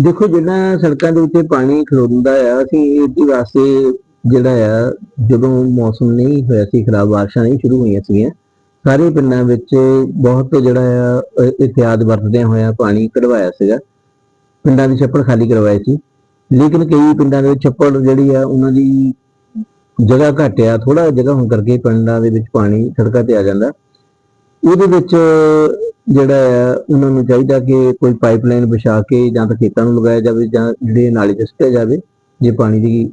ਦੇਖੋ ਜਿਹੜਾ ਸੜਕਾਂ ਦੇ ਉੱਤੇ ਪਾਣੀ ਖਲੋਂਦਾ ਆ, ਅਸੀਂ ਇਹਦੇ ਵਾਸਤੇ ਜਿਹੜਾ ਆ, ਜਦੋਂ ਮੌਸਮ ਨਹੀਂ ਹੋਇਆ ਸੀ ਖਰਾਬ, ਬਾਰਿਸ਼ਾਂ ਨਹੀਂ ਸ਼ੁਰੂ ਹੋਈਆਂ ਸੀਗੀਆਂ, ਸਾਰੇ ਪਿੰਡਾਂ ਵਿੱਚ ਬਹੁਤ ਜਿਹੜਾ ਆ ਅਹ ਵਰਤਦਿਆਂ ਹੋਇਆ ਪਾਣੀ ਕਢਵਾਇਆ ਸੀਗਾ। ਪਿੰਡਾਂ ਦੇ ਛੱਪੜ ਖਾਲੀ ਕਰਵਾਏ ਸੀ। ਲੇਕਿਨ ਕਈ ਪਿੰਡਾਂ ਦੇ ਵਿੱਚ ਛੱਪੜ ਜਿਹੜੀ ਆ, ਉਹਨਾਂ ਦੀ ਜਗ੍ਹਾ ਘੱਟ ਆ ਥੋੜਾ ਜਗ੍ਹਾ ਹੋਣ ਕਰਕੇ ਪਿੰਡਾਂ ਦੇ ਵਿੱਚ ਪਾਣੀ ਸੜਕਾਂ ਤੇ ਆ ਜਾਂਦਾ। ਉਹਦੇ ਵਿੱਚ ਜਿਹੜਾ ਆ ਉਹਨਾਂ ਨੂੰ ਚਾਹੀਦਾ ਕਿ ਕੋਈ ਪਾਈਪਲਾਈਨ ਵਿਛਾ ਕੇ ਜਾਂ ਤਾਂ ਖੇਤਾਂ ਨੂੰ ਲਗਾਇਆ ਜਾਵੇ ਜਾਂ ਜਿਹੜੇ ਨਾਲੇ 'ਚ ਸੁੱਟਿਆ ਜਾਵੇ, ਜੇ ਪਾਣੀ ਦੀ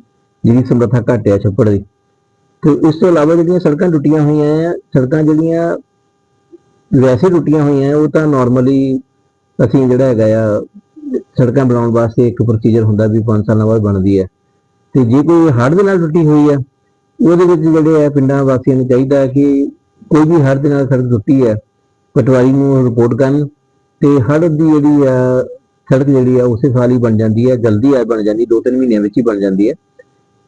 ਜਿਹੜੀ ਸਮਰੱਥਾ ਘੱਟ ਆ ਛੱਪੜ ਦੀ। ਤੇ ਇਸ ਤੋਂ ਇਲਾਵਾ ਜਿਹੜੀਆਂ ਸੜਕਾਂ ਟੁੱਟੀਆਂ ਹੋਈਆਂ ਆ, ਸੜਕਾਂ ਜਿਹੜੀਆਂ ਵੈਸੇ ਟੁੱਟੀਆਂ ਹੋਈਆਂ ਉਹ ਤਾਂ ਨਾਰਮਲੀ ਅਸੀਂ ਜਿਹੜਾ ਹੈਗਾ ਆ, ਸੜਕਾਂ ਬਣਾਉਣ ਵਾਸਤੇ ਇੱਕ ਪ੍ਰੋਸੀਜਰ ਹੁੰਦਾ ਵੀ 5 ਸਾਲਾਂ ਬਾਅਦ ਬਣਦੀ ਹੈ। ਤੇ ਜੇ ਕੋਈ ਹੜ੍ਹ ਦੇ ਨਾਲ ਟੁੱਟੀ ਹੋਈ ਆ, ਉਹਦੇ ਵਿੱਚ ਜਿਹੜੇ ਆ ਪਿੰਡਾਂ ਵਾਸੀਆਂ ਨੂੰ ਚਾਹੀਦਾ ਕਿ ਕੋਈ ਵੀ ਹੜ੍ਹ ਦੇ ਨਾਲ ਸੜਕ ਟੁੱਟੀ ਹੈ, ਪਟਵਾਰੀ ਨੂੰ ਰਿਪੋਰਟ ਕਰਨ ਤੇ ਹੜ੍ਹ ਦੀ ਜਿਹੜੀ ਆ, ਸੜਕ ਜਿਹੜੀ ਆ, ਉਸੇ ਸਾਲ ਹੀ ਬਣ ਜਾਂਦੀ ਹੈ, ਜਲਦੀ ਆ ਬਣ ਜਾਂਦੀ ਦੋ ਤਿੰਨ ਮਹੀਨਿਆਂ ਵਿੱਚ ਹੀ ਬਣ ਜਾਂਦੀ ਹੈ।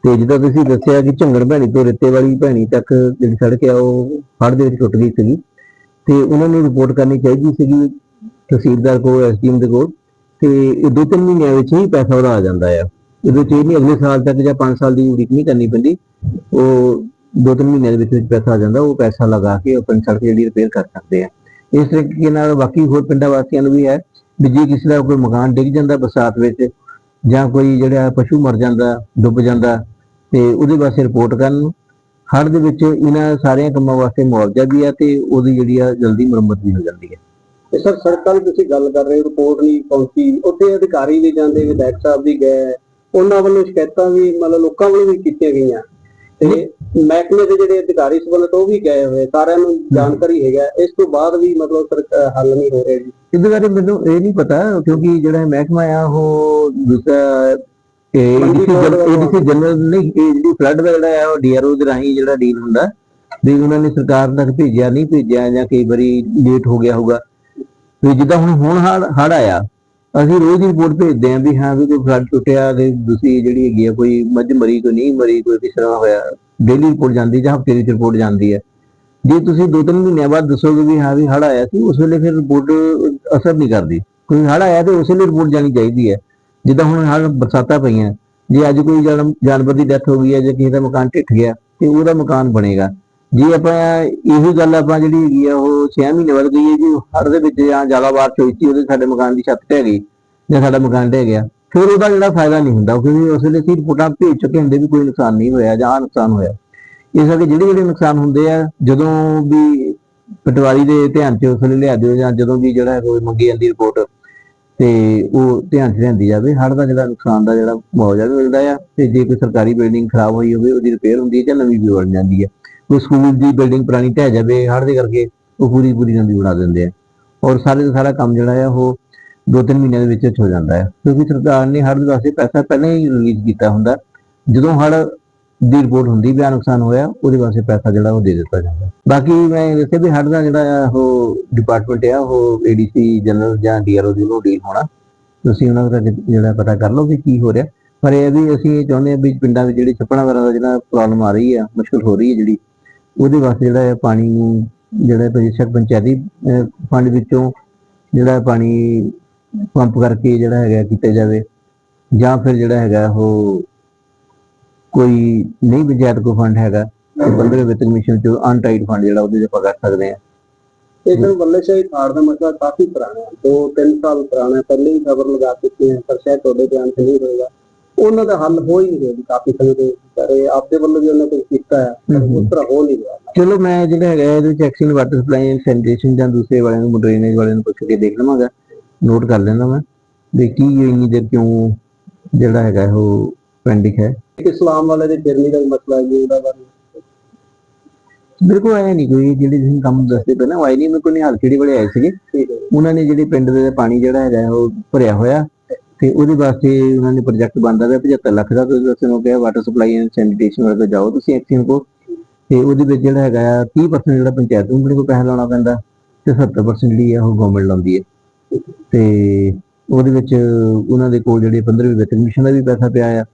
ਤੇ ਜਿੱਦਾਂ ਤੁਸੀਂ ਦੱਸਿਆ ਕਿ ਝੰਗੜ ਭੈਣੀ ਤੋਂ ਰੇਤੇ ਵਾਲੀ ਭੈਣੀ ਤੱਕ ਜਿਹੜੀ ਸੜਕ ਆ, ਉਹ ਹੜ੍ਹ ਦੇ ਵਿੱਚ ਟੁੱਟ ਗਈ ਸੀਗੀ। ਤੇ ਉਹਨਾਂ ਨੂੰ ਰਿਪੋਰਟ ਕਰਨੀ ਚਾਹੀਦੀ ਸੀਗੀ ਤਹਿਸੀਲਦਾਰ ਕੋਲ ਐਸਡੀਐਮ ਦੇ ਕੋਲ। ਤੇ ਇਹ ਦੋ ਤਿੰਨ ਮਹੀਨਿਆਂ ਵਿੱਚ ਹੀ ਪੈਸਾ ਉਹਦਾ ਆ ਜਾਂਦਾ ਆ। ਇਹਦੇ ਵਿੱਚ ਇਹ ਨਹੀਂ ਅਗਲੇ ਸਾਲ ਤੱਕ ਜਾਂ 5 ਸਾਲ ਦੀ ਉਡੀਕ ਨਹੀਂ ਕਰਨੀ ਪੈਂਦੀ। ਉਹ ਦੋ ਤਿੰਨ ਮਹੀਨਿਆਂ ਦੇ ਵਿੱਚ ਵਿੱਚ ਪੈਸਾ ਆ ਜਾਂਦਾ ਉਹ ਪੈਸਾ ਲਗਾ ਕੇ ਆਪਣੀ ਸੜਕ ਜਿਹੜੀ ਰਿਪੇਅਰ ਕਰ ਸਕਦੇ ਆ। ਇਸ ਤਰੀਕੇ ਨਾਲ ਬਾਕੀ ਹੋਰ ਪਿੰਡਾਂ ਵਾਸੀਆਂ ਨੂੰ ਵੀ ਹੈ ਵੀ ਜੇ ਕਿਸੇ ਦਾ ਕੋਈ ਮਕਾਨ ਡਿੱਗ ਜਾਂਦਾ ਬਰਸਾਤ ਵਿੱਚ ਜਾਂ ਕੋਈ ਜਿਹੜਾ ਪਸ਼ੂ ਮਰ ਜਾਂਦਾ ਡੁੱਬ ਜਾਂਦਾ ਤੇ ਉਹਦੇ ਵਾਸਤੇ ਰਿਪੋਰਟ ਕਰਨ ਹੜ੍ਹ ਦੇ ਵਿੱਚ ਇਹਨਾਂ ਸਾਰਿਆਂ ਕੰਮਾਂ ਵਾਸਤੇ ਮੁਆਵਜ਼ਾ ਵੀ ਆ ਤੇ ਉਹਦੀ ਜਿਹੜੀ ਆ ਜਲਦੀ ਮੁਰੰਮਤ ਵੀ ਹੋ ਜਾਂਦੀ ਹੈ। ਤੇ ਸਰ ਸੜਕਾਂ ਦੀ ਤੁਸੀਂ ਗੱਲ ਕਰ ਰਹੇ ਹੋ ਰਿਪੋਰਟ ਨਹੀਂ ਪਹੁੰਚੀ। ਉੱਥੇ ਅਧਿਕਾਰੀ ਵੀ ਜਾਂਦੇ ਵਿਧਾਇਕ ਸਾਹਿਬ ਵੀ ਗਏ। ਉਹਨਾਂ ਵੱਲੋਂ ਸ਼ਿਕਾਇਤਾਂ ਵੀ ਮਤਲਬ ਲੋਕਾਂ ਵੱਲੋਂ ਵੀ ਕੀਤੀਆਂ ਗਈਆਂ। ਤੇ ਮਹਿਕਮੇ ਦੇ ਜਿਹੜੇ ਅਧਿਕਾਰੀ ਸੰਬੰਧਤ ਉਹ ਵੀ ਗਏ ਹੋਏ ਸਾਰਿਆਂ ਨੂੰ ਜਾਣਕਾਰੀ ਹੈਗਾ ਇਸ ਤੋਂ ਬਾਅਦ ਵੀ ਮਤਲਬ ਹੱਲ ਨਹੀਂ ਹੋ ਰਿਹਾ ਜੀ। ਇਹਦੇ ਬਾਰੇ ਮੈਨੂੰ ਇਹ ਨਹੀਂ ਪਤਾ ਕਿਉਂਕਿ ਜਿਹੜਾ ਮਹਿਕਮਾ ਆ ਉਹ ਦੂਸਰਾ ਏਡੀਸੀ ਜਨਰਲ ਨਹੀਂ ਇਹ ਜਿਹੜੀ ਫਲੱਡ ਦਾ ਜਿਹੜਾ ਆ ਉਹ ਡੀਆਰਓ ਦੇ ਰਾਹੀਂ ਜਿਹੜਾ ਡੀਲ ਹੁੰਦਾ ਵੀ ਉਹਨਾਂ ਨੇ ਸਰਕਾਰ ਤੱਕ ਭੇਜਿਆ ਨਹੀਂ ਭੇਜਿਆ ਜਾਂ ਕਈ ਵਾਰੀ ਲੇਟ ਹੋ ਗਿਆ ਹੋਊਗਾ। ਵੀ ਜਿੱਦਾਂ ਹੁਣ ਹੁਣ ਹੜ ਆਇਆ ਅਸੀਂ ਰੋਜ਼ ਹੀ ਰਿਪੋਰਟ ਭੇਜਦੇ ਆਂ ਵੀ ਹਾਂ ਵੀ ਕੋਈ ਫਲੱਡ ਟੁੱਟਿਆ ਤੇ ਦੂਸਰੀ ਜਿਹੜੀ ਹੈਗੀ ਆ ਕੋਈ ਮੱਝ ਮਰੀ, ਕੋਈ ਨਹੀਂ ਮਰੀ, ਕੋਈ ਕਿਸ ਤਰ੍ਹਾਂ ਹੋਇਆ ਡੇਲੀ ਰਿਪੋਰਟ ਜਾਂਦੀ ਜਾਂ ਹਫ਼ਤੇ ਦੀ ਰਿਪੋਰਟ ਜਾਂਦੀ ਹੈ। ਜੇ ਤੁਸੀਂ ਦੋ ਤਿੰਨ ਮਹੀਨਿਆਂ ਬਾਅਦ ਦੱਸੋਗੇ ਵੀ ਹਾਂ ਵੀ ਹੜ ਆਇਆ ਸੀ, ਉਸ ਵੇਲੇ ਫਿਰ ਰਿਪੋਰਟ ਅਸਰ ਨਹੀਂ ਕਰਦੀ। ਕੋਈ ਹੜ ਆਇਆ ਤੇ ਉਸ ਵੇਲੇ ਰਿਪੋਰਟ ਜਾਣੀ ਚਾਹੀਦੀ ਹੈ। ਜਿੱਦਾਂ ਹੁਣ ਹੜ ਬਰਸਾਤਾਂ ਪਈਆਂ, ਜੇ ਅੱਜ ਕੋਈ ਜਾਨਵਰ ਦੀ ਡੈਥ ਹੋ ਗਈ ਹੈ ਜਾਂ ਕਿਸੇ ਦਾ ਮਕਾਨ ਢਿੱਠ ਗਿਆ, ਤੇ ਉਹਦਾ ਮਕਾਨ ਬਣੇਗਾ। ਜੇ ਆਪਾਂ ਇਹੋ ਗੱਲ ਆਪਾਂ ਜਿਹੜੀ ਹੈਗੀ ਆ, ਉਹ 6 ਮਹੀਨੇ ਬਾਅਦ ਕਹੀਏ ਕਿ ਹੜ ਦੇ ਵਿੱਚ ਜਾਂ ਜ਼ਿਆਦਾ ਬਾਰਿਸ਼ ਹੋਈ ਸੀ, ਉਹਦੇ ਸਾਡੇ ਮਕਾਨ ਦੀ ਛੱਤ ਢਹਿ ਗਈ ਜਾਂ ਸਾਡਾ ਮਕਾਨ ਢਹਿ ਗਿਆ, ਫਿਰ ਉਹਦਾ ਜਿਹੜਾ ਫਾਇਦਾ ਨਹੀਂ ਹੁੰਦਾ, ਕਿਉਂਕਿ ਉਸ ਵੇਲੇ ਅਸੀਂ ਰਿਪੋਰਟਾਂ ਭੇਜ ਚੁੱਕੇ ਹੁੰਦੇ ਵੀ ਕੋਈ ਨੁਕਸਾਨ ਨਹੀਂ ਹੋਇਆ ਜਾਂ ਨੁਕਸਾਨ ਹੋਇਆ। ਇਸ ਕਰਕੇ ਜਿਹੜੇ ਜਿਹੜੇ ਨੁਕਸਾਨ ਹੁੰਦੇ ਆ, ਜਦੋਂ ਵੀ ਪਟਵਾਰੀ ਦੇ ਧਿਆਨ 'ਚ ਉਸ ਵੇਲੇ ਲਿਆ ਦਿਓ ਜਾਂ ਜਦੋਂ ਵੀ ਜਿਹੜਾ ਕੋਈ ਮੰਗੀ ਜਾਂਦੀ ਰਿਪੋਰਟ, ਤੇ ਉਹ ਧਿਆਨ 'ਚ ਲਿਆਂਦੀ ਜਾਵੇ, ਹੜ੍ਹ ਦਾ ਜਿਹੜਾ ਨੁਕਸਾਨ ਦਾ ਜਿਹੜਾ ਮੁਆਵਜ਼ਾ ਮਿਲਦਾ ਆ, ਤੇ ਜੇ ਕੋਈ ਸਰਕਾਰੀ ਬਿਲਡਿੰਗ ਖਰਾਬ ਹੋਈ ਹੋਵੇ, ਉਹਦੀ ਰਿਪੇਅਰ ਹੁੰਦੀ ਹੈ ਜਾਂ ਨਵੀਂ ਵੀ ਬਣ ਜਾਂਦੀ ਹੈ ਕੋਈ ਸਕੂਲ ਦੀ ਬਿਲਡਿੰਗ ਪੁਰਾਣੀ ਢਹਿ ਜਾਵੇ, ਹੜ੍ਹ ਦੇ ਕਰਕੇ ਉਹ ਪੂਰੀ ਪੂਰੀ ਨਵੀਂ ਬਣਾ ਦਿੰਦੇ ਆ। ਔਰ ਸਾਰੇ ਦਾ ਸਾਰਾ ਕੰਮ ਜਿਹੜਾ ਆ, ਉਹ ਦੋ ਤਿੰਨ ਮਹੀਨਿਆਂ ਦੇ ਵਿੱਚ ਹੋ ਜਾਂਦਾ ਹੈ ਕਿਉਂਕਿ ਸਰਕਾਰ ਨੇ ਹੜ੍ਹ ਦੇ ਵਾਸਤੇ ਪੈਸਾ ਪਹਿਲਾਂ ਹੀ ਰਿਲੀਜ਼ ਕੀਤਾ ਹੁੰਦਾ। ਜਦੋਂ ਹੜ੍ਹ ਦੀ ਰਿਪੋਰਟ ਹੁੰਦੀ ਵੀ ਨੁਕਸਾਨ ਹੋਇਆ, ਉਹਦੇ ਵਾਸਤੇ ਪੈਸਾ ਜਿਹੜਾ ਉਹ ਦੇ ਦਿੱਤਾ ਜਾਂਦਾ। ਬਾਕੀ ਮੈਂ ਦੱਸਿਆ ਵੀ ਹੜ੍ਹ ਦਾ ਜਿਹੜਾ ਉਹ ਡਿਪਾਰਟਮੈਂਟ ਆ, ਉਹ ਏਡੀਸੀ ਜਨਰਲ ਜਾਂ ਡੀਆਰਓ ਦੀ ਨੂੰ ਡੀਲ ਹੋਣਾ। ਤੁਸੀਂ ਉਹਨਾਂ ਦਾ ਜਿਹੜਾ ਪਤਾ ਕਰ ਲਓ ਵੀ ਕੀ ਹੋ ਰਿਹਾ। ਪਰ ਇਹ ਵੀ ਅਸੀਂ ਇਹ ਚਾਹੁੰਦੇ ਆ ਵੀ ਪਿੰਡਾਂ ਵਿੱਚ ਜਿਹੜੀ ਛੱਪੜਾਂ ਵਗੈਰਾ ਦਾ ਜਿਹੜਾ ਪ੍ਰੋਬਲਮ ਆ ਰਹੀ ਆ, ਮੁਸ਼ਕਲ ਹੋ ਰਹੀ ਹੈ ਜਿਹੜੀ ਉਹਦੇ ਵਾਸਤੇ ਜਿਹੜਾ ਹੈ ਪਾਣੀ ਨੂੰ ਜਿਹੜਾ ਬੇਸ਼ੱਕ ਪੰਚਾਇਤੀ ਅਹ, ਫੰਡ ਵਿੱਚੋਂ ਜਿਹੜਾ ਪਾਣੀ ਪੰਪ ਕਰਕੇ ਜਿਹੜਾ ਹੈਗਾ ਕੀਤਾ ਜਾਵੇ ਜਾਂ ਫਿਰ ਜਿਹੜਾ ਹੈਗਾ ਉਹ ਕੋਈ ਨਹੀਂ ਪੰਚਾਇਤ ਕੋ ਫੰਡ ਹੈਗਾ ਤੇ ਬੰਦਰ ਵਿੱਤ ਕਮਿਸ਼ਨ ਚੋਂ ਅਨਟਾਈਡ ਫੰਡ ਜਿਹੜਾ ਉਹਦੇ 'ਚ ਆਪਾਂ ਕਰ ਸਕਦੇ ਆ ਇਹ ਸਰ ਬੱਲੇਸ਼ਾਹੀ ਖਾੜ ਦਾ ਮਸਲਾ ਕਾਫੀ ਪੁਰਾਣਾ ਹੈ ਦੋ ਤਿੰਨ ਸਾਲ ਪੁਰਾਣਾ ਹੈ ਪਹਿਲੇ ਹੀ ਖਬਰ ਲਗਾ ਚੁੱਕੇ ਹਾਂ ਪਰ ਸ਼ਾਇਦ ਤੁਹਾਡੇ ਧਿਆਨ 'ਚ ਨਹੀਂ ਹੋਏਗਾ। ਉਹਨਾਂ ਦਾ ਹੱਲ ਹੋ ਹੀ ਨਹੀਂ ਰਿਹਾ ਜੀ ਕਾਫੀ ਸਮੇਂ ਤੋਂ ਇਹ ਆਪਦੇ ਵੱਲੋਂ ਵੀ ਉਹਨਾਂ ਕੁਝ ਕੀਤਾ ਹੈ ਪਰ ਉਸ ਤਰ੍ਹਾਂ ਹੋ ਨਹੀਂ ਰਿਹਾ। ਚਲੋ ਮੈਂ ਜਿਹੜਾ ਹੈਗਾ ਇਹਦੇ ਵਿੱਚ action water supply and sanitation ਜਾਂ ਦੂਸਰੇ ਵਾਲਿਆਂ ਨੂੰ ਡਰੇਨੇਜ ਵਾਲਿਆਂ ਨੂੰ ਪੁੱਛ ਕੇ ਦੇਖ ਲਵਾਂਗਾ। ਨੋਟ ਕਰ ਲੈਂਦਾ ਮੈਂ ਵੀ ਕੀ ਇੰਨੀ ਦੇਰ ਕਿਉਂ ਜਿਹੜਾ ਹੈਗਾ ਉਹ ਪੈਂਡਿੰਗ ਹੈ। ਇਸਲਾਮ ਵਾਲੇ ਦੇ ਫਿਰਨੀ ਦਾ ਮਸਲਾ ਹੈ ਉਹਦਾ ਬਾਰੇ। ਮੇਰੇ ਕੋਲ ਆਇਆ ਨਹੀਂ ਕੋਈ ਜਿਹੜੀ ਤੁਸੀਂ ਕੰਮ ਦੱਸਦੇ ਪਏ ਨਾ ਉਹ ਆਈ ਨਹੀਂ ਮੇਰੇ ਕੋਲ ਵਾਲੇ ਆਏ ਸੀਗੇ ਉਹਨਾਂ ਨੇ ਜਿਹੜੇ ਪਿੰਡ ਦੇ ਪਾਣੀ ਜਿਹੜਾ ਹੈਗਾ ਉਹ ਭਰਿਆ ਹੋਇਆ। ਤੇ ਉਹਦੇ ਵਾਸਤੇ ਉਹਨਾਂ ਨੇ ਪ੍ਰੋਜੈਕਟ ਬਣਦਾ ਪਿਆ 75 ਲੱਖ ਦਾ, ਤੇ ਉਹਦੇ ਵਾਸਤੇ ਉਹ ਕਿਹਾ ਵਾਟਰ ਸਪਲਾਈ ਐਂਡ ਸੈਨੀਟੇਸ਼ਨ ਵਾਲੇ ਕੋਲ ਜਾਓ ਤੁਸੀਂ ਐਕਸ਼ਨ ਕੋ ਤੇ ਉਹਦੇ ਵਿੱਚ ਜਿਹੜਾ ਹੈਗਾ ਆ 30% ਜਿਹੜਾ ਪੰਚਾਇਤ ਨੂੰ ਆਪਣੇ ਕੋਲ ਪੈਸਾ ਲਾਉਣਾ ਪੈਂਦਾ ਤੇ 70% ਜਿਹੜੀ ਆ ਉਹ ਗਵਰਨਮੈਂਟ ਲਾਉਂਦੀ ਹੈ ਤੇ ਉਹਦੇ ਵਿੱਚ ਉਹਨਾਂ ਦੇ ਕੋਲ ਜਿਹੜੇ 15ਵੀਂ ਵਿੱਤ ਕਮਿਸ਼ਨ ਦਾ ਵੀ ਪੈਸਾ ਪਿਆ ਆ,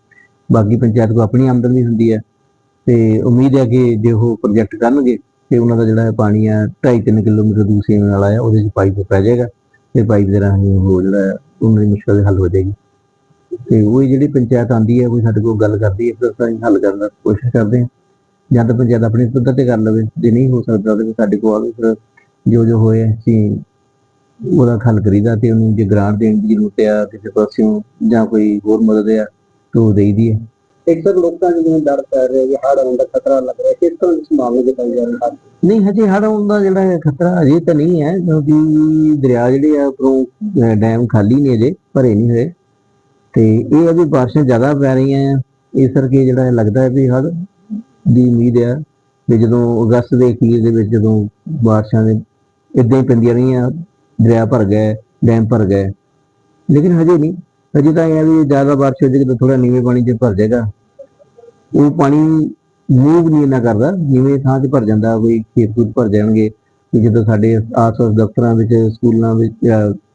ਬਾਕੀ ਪੰਚਾਇਤ ਕੋ ਆਪਣੀ ਆਮਦਨ ਵੀ ਹੁੰਦੀ ਹੈ ਤੇ ਉਮੀਦ ਹੈ ਕਿ ਜੇ ਉਹ ਪ੍ਰੋਜੈਕਟ ਕਰਨਗੇ, ਤੇ ਉਹਨਾਂ ਦਾ ਜਿਹੜਾ ਪਾਣੀ ਆ 2.5-3 ਕਿਲੋਮੀਟਰ ਦੂਰ ਸੇਮ ਵਾਲਾ ਆ, ਉਹਦੇ 'ਚ ਪਾਈਪ ਪੈ ਜਾਏਗਾ ਤੇ ਪਾਈਪ ਦੇ ਰਾਹੀਂ ਉਹ ਜਿਹੜਾ ਉਹਨਾਂ ਦੀ ਮੁਸ਼ਕਲ ਹੱਲ ਹੋ ਜਾਏਗੀ। ਤੇ ਉਹ ਜਿਹੜੀ ਪੰਚਾਇਤ ਆਂਦੀ ਹੈ, ਕੋਈ ਸਾਡੇ ਕੋਲ ਗੱਲ ਕਰਦੀ ਹੈ, ਫਿਰ ਅਸੀਂ ਹੱਲ ਕਰਨ ਦੀ ਕੋਸ਼ਿਸ਼ ਕਰਦੇ ਹਾਂ। ਜਾਂ ਤਾਂ ਪੰਚਾਇਤ ਆਪਣੇ ਪੱਧਰ ਤੇ ਕਰ ਲਵੇ, ਜੇ ਨਹੀਂ ਹੋ ਸਕਦਾ ਤੇ ਸਾਡੇ ਕੋਲ ਆਵੇ, ਫਿਰ ਜੋ ਜੋ ਹੋਏ ਅਸੀਂ ਉਹਦਾ ਹੱਲ ਕਰੀਦਾ ਤੇ ਉਹਨੂੰ ਜੇ ਗ੍ਰਾਂਟ ਦੇਣ ਦੀ ਜ਼ਰੂਰਤ ਆ, ਕਿਸੇ ਪਾਸਿਓਂ ਜਾਂ ਕੋਈ ਹੋਰ ਮਦਦ ਆ, ਤਾਂ ਉਹ ਦੇਈਦੀ ਹੈ। ਇੱਕ ਲੋਕਾਂ ਨੂੰ ਜਿਵੇਂ ਡਰ ਪੈ ਰਿਹਾ ਕਿ ਹੜ੍ਹ ਆਉਣ ਦਾ ਖਤਰਾ ਲੱਗ ਰਿਹਾ, ਕਿਸ ਤਰ੍ਹਾਂ ਦੇ ਸੰਭਾਵਨਾ ਜਾ ਰਹੀ ਨਹੀਂ, ਹਜੇ ਹੜ੍ਹ ਆਉਣ ਦਾ ਜਿਹੜਾ ਖਤਰਾ ਅਜੇ ਤਾਂ ਨਹੀਂ ਹੈ, ਕਿਉਂਕਿ ਦਰਿਆ ਜਿਹੜੇ ਆ ਉੱਪਰੋਂ ਡੈਮ ਖਾਲੀ ਨੇ ਅਜੇ ਭਰੇ ਨਹੀਂ ਹੋਏ। ਤੇ ਇਹ ਆ ਬਾਰਿਸ਼ਾਂ ਜ਼ਿਆਦਾ ਪੈ ਰਹੀਆਂ ਇਸ ਕਰਕੇ ਜਿਹੜਾ ਲੱਗਦਾ ਹੈ ਵੀ ਹੜ੍ਹ ਦੀ ਉਮੀਦ ਆ ਵੀ ਜਦੋਂ ਅਗਸਤ ਦੇ ਅਖੀਰ ਦੇ ਵਿੱਚ ਜਦੋਂ ਬਾਰਿਸ਼ਾਂ ਦੇ ਇਦਾਂ ਹੀ ਪੈਂਦੀਆਂ ਰਹੀਆਂ, ਦਰਿਆ ਭਰ ਗਏ ਡੈਮ ਭਰ ਗਏ ਲੇਕਿਨ ਹਜੇ ਨਹੀਂ, ਹਜੇ ਤਾਂ ਇਹ ਵੀ ਜ਼ਿਆਦਾ ਬਾਰਿਸ਼ ਹੋ ਜਾਏਗੀ ਤਾਂ ਥੋੜਾ ਨੀਵੇਂ ਪਾਣੀ 'ਚ ਭਰ ਜਾਏਗਾ। ਉਹ ਪਾਣੀ ਮੂਵ ਨਹੀਂ ਇੰਨਾ ਕਰਦਾ, ਜਿਵੇਂ ਥਾਂ 'ਚ ਭਰ ਜਾਂਦਾ, ਕੋਈ ਖੇਤ ਖੂਤ ਭਰ ਜਾਣਗੇ ਜਦੋਂ ਸਾਡੇ ਆਸ-ਪਾਸ ਦਫ਼ਤਰਾਂ ਵਿੱਚ, ਸਕੂਲਾਂ ਵਿੱਚ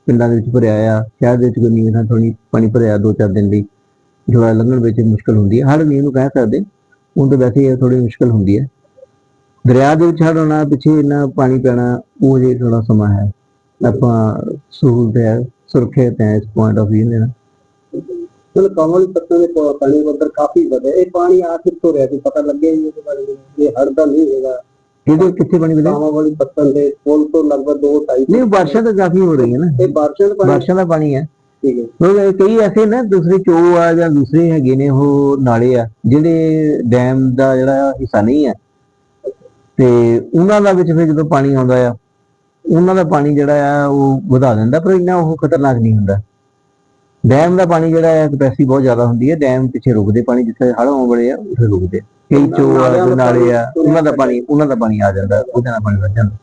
ਪਿੰਡਾਂ ਦੇ ਵਿੱਚ ਭਰਿਆ ਆ, ਸ਼ਹਿਰ ਦੇ ਵਿੱਚ ਕੋਈ ਨੀਵੇਂ ਥਾਂ ਥੋੜੀ ਪਾਣੀ ਭਰਿਆ ਦੋ ਚਾਰ ਦਿਨ ਲਈ ਥੋੜਾ ਲੰਘਣ ਵਿੱਚ ਮੁਸ਼ਕਲ ਹੁੰਦੀ ਹੈ। ਹੜ ਨਹੀਂ ਇਹਨੂੰ ਕਹਿ ਸਕਦੇ, ਹੁਣ ਤਾਂ ਵੈਸੇ ਇਹ ਥੋੜੀ ਮੁਸ਼ਕਲ ਹੁੰਦੀ ਹੈ। ਦਰਿਆ ਦੇ ਵਿੱਚ ਹੜ ਆਉਣਾ, ਪਿੱਛੇ ਇੰਨਾ ਪਾਣੀ ਪੈਣਾ, ਉਹ ਜੇ ਥੋੜਾ ਸਮਾਂ ਹੈ। ਆਪਾਂ ਸਹੂਲਤ ਹੈ, ਸੁਰੱਖਿਅਤ ਹੈ ਇਸ ਪੁਆਇੰਟ ਆਫ View ਦੇ ਨਾਲ। ਮਤਲਬ ਕਮਲ ਪੱਤਨ ਦੇ ਪਾਣੀ ਪੱਧਰ ਕਾਫੀ ਵਧਿਆ ਇਹ ਪਾਣੀ ਆ ਕਿੱਥੋਂ ਰਿਹਾ ਸੀ? ਪਤਾ ਲੱਗਿਆ ਜੀ ਇਹਦੇ ਬਾਰੇ? ਇਹ ਹੜ੍ਹ ਦਾ ਨਹੀਂ ਹੈਗਾ। ਇਹਦੇ ਕਿੱਥੇ ਪਾਣੀ ਵਧਿਆ? ਕਾਮਾ ਵਾਲੀ ਪੱਤਨ ਦੇ ਪੁਲ ਤੋਂ ਲਗਭਗ 2 2.5 ਨਹੀਂ ਬਾਰਿਸ਼ਾਂ ਤਾਂ ਕਾਫੀ ਹੋ ਰਹੀਆਂ ਨਾ। ਇਹ ਬਾਰਿਸ਼ਾਂ ਦਾ ਪਾਣੀ? ਬਾਰਿਸ਼ਾਂ ਦਾ ਪਾਣੀ ਹੈ ਠੀਕ ਹੈ। ਉਹ ਕਈ ਐਸੇ ਨਾ ਦੂਸਰੇ ਚੋ ਆ ਜਾਂ ਦੂਸਰੇ ਹੈਗੇ ਨੇ ਉਹ ਨਾਲੇ ਆ ਜਿਹੜੇ ਡੈਮ ਦਾ ਜਿਹੜਾ ਹਿੱਸਾ ਨਹੀਂ ਹੈ ਤੇ ਉਹਨਾਂ ਦਾ ਵਿੱਚ ਫਿਰ ਜਦੋਂ ਪਾਣੀ ਆਉਂਦਾ ਆ ਉਹਨਾਂ ਦਾ ਪਾਣੀ ਜਿਹੜਾ ਆ ਉਹ ਵਧਾ ਦਿੰਦਾ ਪਰ ਇੰਨਾ ਉਹ ਖਤਰਨਾਕ ਨਹੀਂ ਹੁੰਦਾ। ਡੈਮ ਦਾ ਪਾਣੀ ਜਿਹੜਾ ਹੈ ਕਪੈਸਿਟੀ ਬਹੁਤ ਜ਼ਿਆਦਾ ਹੁੰਦੀ ਹੈ ਡੈਮ ਪਿੱਛੇ ਰੁਕਦੇ ਪਾਣੀ ਜਿੱਥੇ ਹੜ੍ਹ ਆਉਣ ਵਾਲੇ ਆ ਉੱਥੇ ਰੁਕਦੇ। ਕਈ ਚੋ ਆ ਕੋਈ ਨਾਲੇ ਆ ਉਹਨਾਂ ਦਾ ਪਾਣੀ ਉਹਨਾਂ ਦਾ ਪਾਣੀ ਆ ਜਾਂਦਾ ਉਹਦੇ ਨਾਲ ਪਾਣੀ ਵੱਧ ਜਾਂਦਾ।